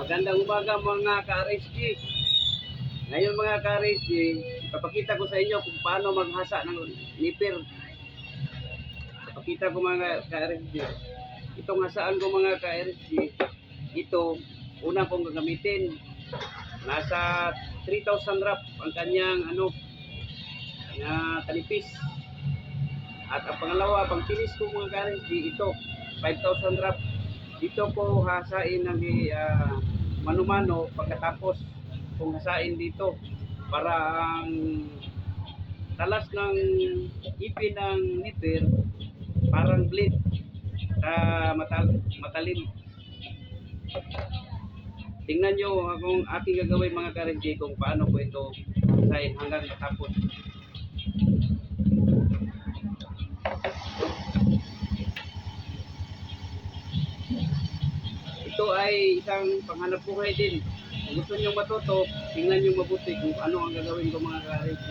Magandang umaga mga ka-RSG. Ngayon mga ka-RSG, papakita ko sa inyo kung paano maghasa ng nipir. Papakita ko mga ka-RSG. Itong hasaan ko mga ka-RSG, ito, una kong gagamitin. Nasa 3,000 rap ang kanyang ano, na talipis. At ang pangalawa, pang finish ko mga ka-RSG, ito, 5,000 rap dito po hasain ng uh, mano-mano pagkatapos kung hasain dito para ang talas ng ipin ng nipir parang bleed sa matal matalim. Tingnan nyo kung aking gagawin mga karenji kung paano ko ito hasain hanggang matapos ito ay isang panghanap buhay din. Kung gusto niyo matuto, tingnan niyo mabuti kung ano ang gagawin ko mga ka-RSG.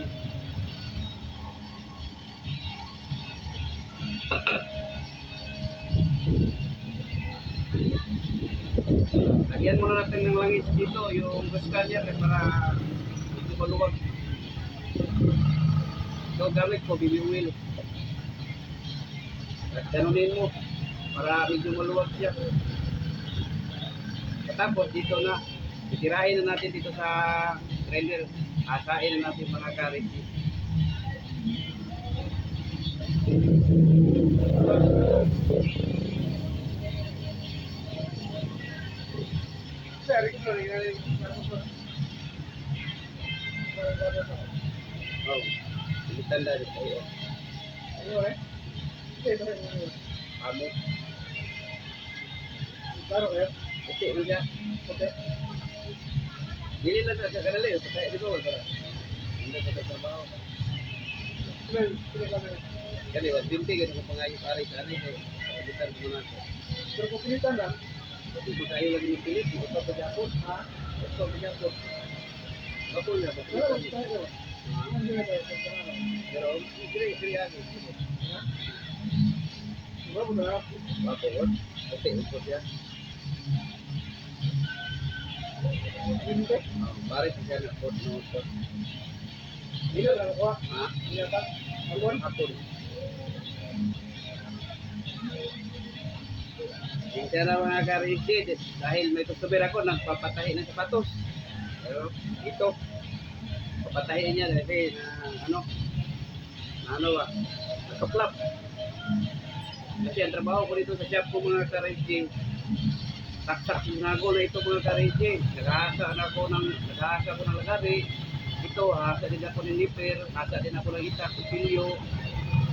Lagyan muna natin ng langis dito, yung gaskalya para medyo maluwag. Ito gamit ko, BB oil. At ganunin mo para medyo maluwag siya. Tapos dito na, titirahin na natin dito sa grinder. Asain na natin mga karigi. Oh, ilitan na rin tayo. Amo. Oke, udah. Oke. Dili lang sa yun. Kaya dito wala para. Hindi ko trabaho. Kani wa binti kan ko pangayo pare sa ani eh. Kita ko na. Pero kung pilitan lang, Kasi ko tayo lagi ni Pilip, ito pa japon, ha? Ito pa japon. Ako na ba? wala lang tayo. Hindi na sa. Pero sige ako. Diba mo na? Okay, ito siya. Hindi. Pare siya na pot no pot. Hindi na lang ako. Ha? Hindi na mga karigi, dahil may customer ako, nagpapatahi ng sapatos. Pero ito, papatahin niya kasi na ano, na ano ba, nasuklap. Kasi ang trabaho ko dito sa shop ko mga karigi, taksak nago na ito mga karigi. Nag-aasa na ako ng, nag-aasa ko ng lagabi. Ito, asa din ako ng nipper, asa din ako ng itak, kupilyo,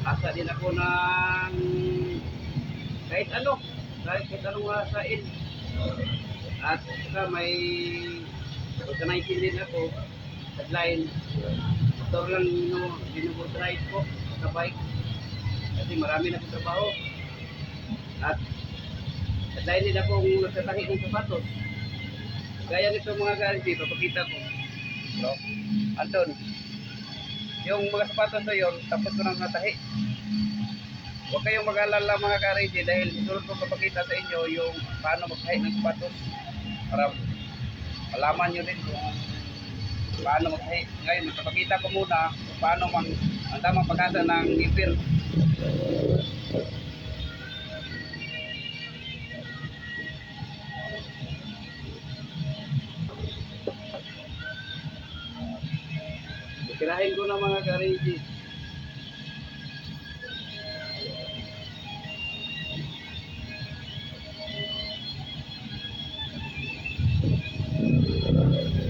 asa din ako ng kahit ano, kahit kahit anong asain. At saka may organizing din ako, headline. Motor lang no, drive ko sa bike. Kasi marami na trabaho. At headline din akong nagtatahi ng sapatos. Gaya nito mga garage, papakita ko. No? Anton, yung mga sapatos na yun, tapos ko nang natahi. Huwag kayong mag-alala mga ka-RJ dahil susunod ko papakita sa inyo yung paano magtahi ng sapatos para malaman nyo din kung paano magtahi. Ngayon, magpapakita ko muna kung paano mang, ang tamang pagkasa ng ngipir. Tirahin ko na mga ka-RJ.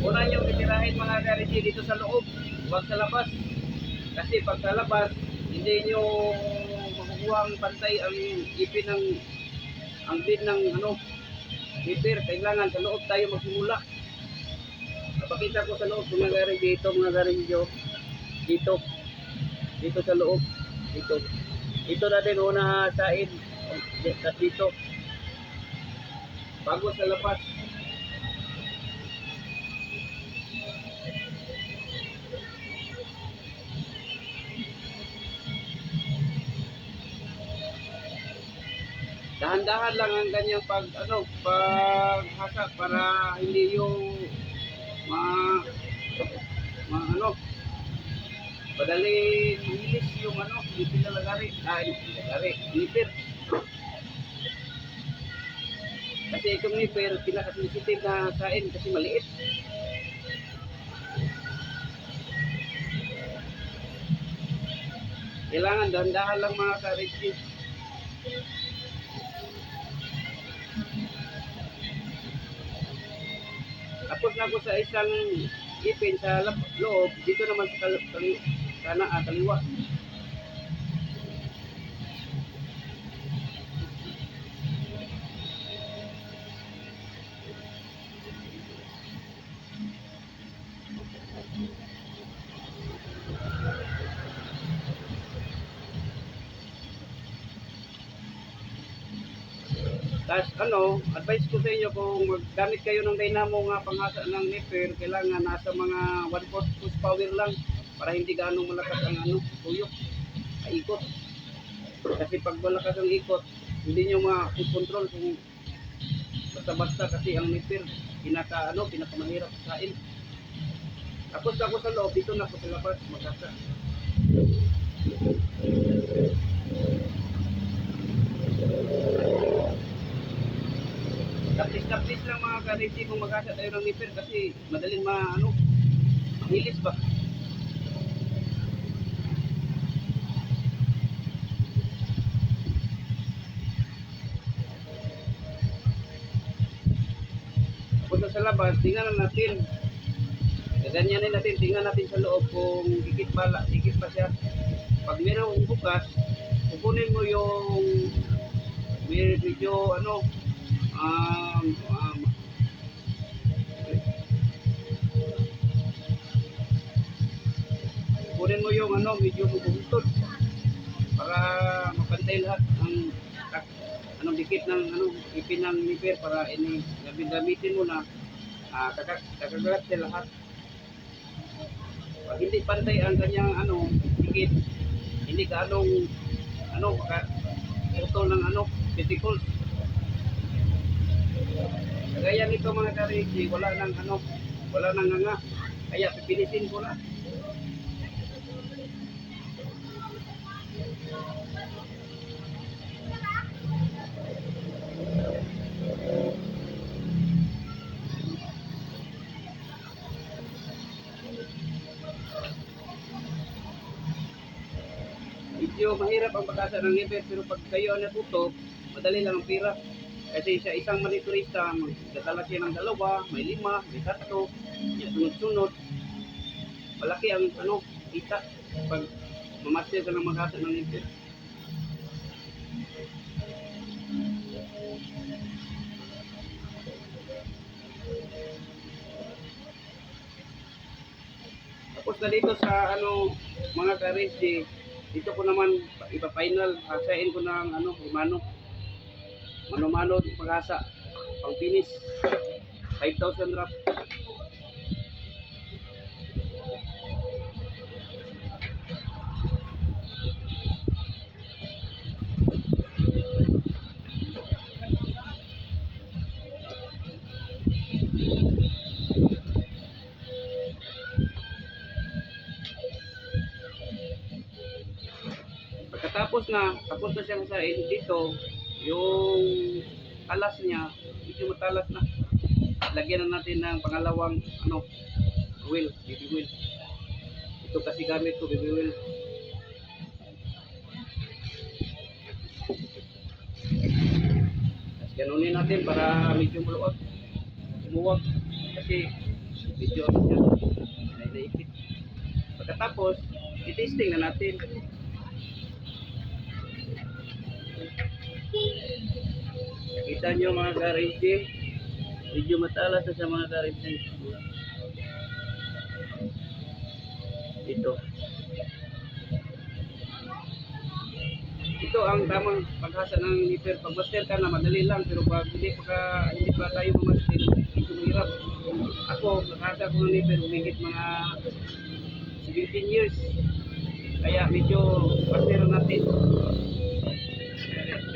Una yung titirahin mga kariji dito sa loob, huwag sa labas. Kasi pag sa labas, hindi nyo makukuha ang pantay ang ipin ng ang bid ng ano, ipir. Kailangan sa loob tayo magsimula. Napakita ko sa loob mga kariji dito mga kariji dito. Dito sa loob. Dito. Dito natin una sain. Tapos dito. Bago sa labas. dahan-dahan lang ang ganyang pag ano paghasa para hindi yung ma, madali mahilis yung ano ipin na lagari. Ah ipin na lagari. Nipir kasi itong nipir pinaka-sensitive na kain kasi maliit. Kailangan dahan-dahan lang mga ka-rescue Tapos na ako sa isang ipin sa loob, dito naman sa kal- kana, ah, kaliwa. Tapos ano, advice ko sa inyo kung maggamit kayo ng dynamo nga panghasa ng nipper, kailangan nasa mga 1 horsepower lang para hindi gaano malakas ang ano, tuyok, ikot. Kasi pag malakas ang ikot, hindi nyo ma-control kung basta-basta kasi ang nipper, pinaka ano, pinakamahirap kain. Tapos ako sa loob, dito na ako sa labas, magkasa. Tapis-tapis lang mga kariti kung magkasa tayo ng nipper kasi madaling ma, ano, mahilis ba? Labas, tingnan natin. Gaganyanin natin, tingnan natin sa loob kung dikit ba, dikit ba siya. Pag mayroong bukas, kukunin mo yung medyo ano um, um, kunin mo yung ano medyo bubuntod para mapantay lahat ang anong dikit ng ano ipin ng nipper para ini gamit gamitin mo na ah, kakak kakagalat siya lahat. Pag hindi pantay ang kanyang ano dikit hindi ka anong ano maka utol ng ano vesicles kagaya nito mga kariki wala nang ano wala nang nga kaya pipilitin ko na medyo mahirap ang pag-asa ng nipper pero pag kayo ang natuto, madali lang ang pira. Kasi sa isang maniturista, magdadala siya ng dalawa, may lima, may tatlo, yan, sunod-sunod. Malaki ang ano, kita pag mamaster ka ng mag-asa ng nipper. Tapos na dito sa ano mga karisdi, dito ko naman ipa-final, hasain ko ng ano, mano. Mano-mano pag-asa. Pang finish. 5,000 rap. Pagkatapos na, tapos na siya sa dito, yung alas niya, medyo matalas na. Lagyan na natin ng pangalawang ano, wheel, baby wheel. Ito kasi gamit ko, baby wheel. Tapos ganunin natin para medyo muluwag. Umuwag. Kasi medyo siya, naipit. Pagkatapos, i-testing na natin. Kita nyo mga karinti, medyo matalas na sa mga karinti. Ito. Ito ang tamang paghasa ng nipper. Pag master ka na, madali lang. Pero pag hindi pa, hindi pa tayo mamaster, ito mahirap. Ako, naghasa ko ng nipper, umigit mga 17 years. Kaya medyo master natin.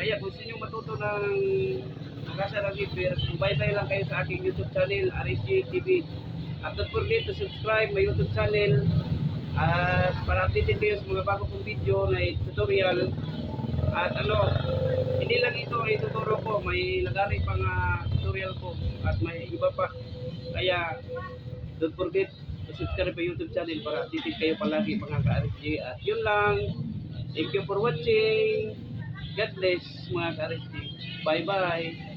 Kaya kung nyo matuto ng Agasa ng Repair, bye-bye lang kayo sa aking YouTube channel, RSG TV. At don't forget to subscribe my YouTube channel at para updated kayo sa mga bago kong video na tutorial. At ano, hindi lang ito ay tuturo ko, may lagari pang ah, tutorial ko at may iba pa. Kaya don't forget to subscribe my YouTube channel para updated kayo palagi mga ka-RSG. At yun lang. Thank you for watching. God bless mga ka-RSG. Bye-bye.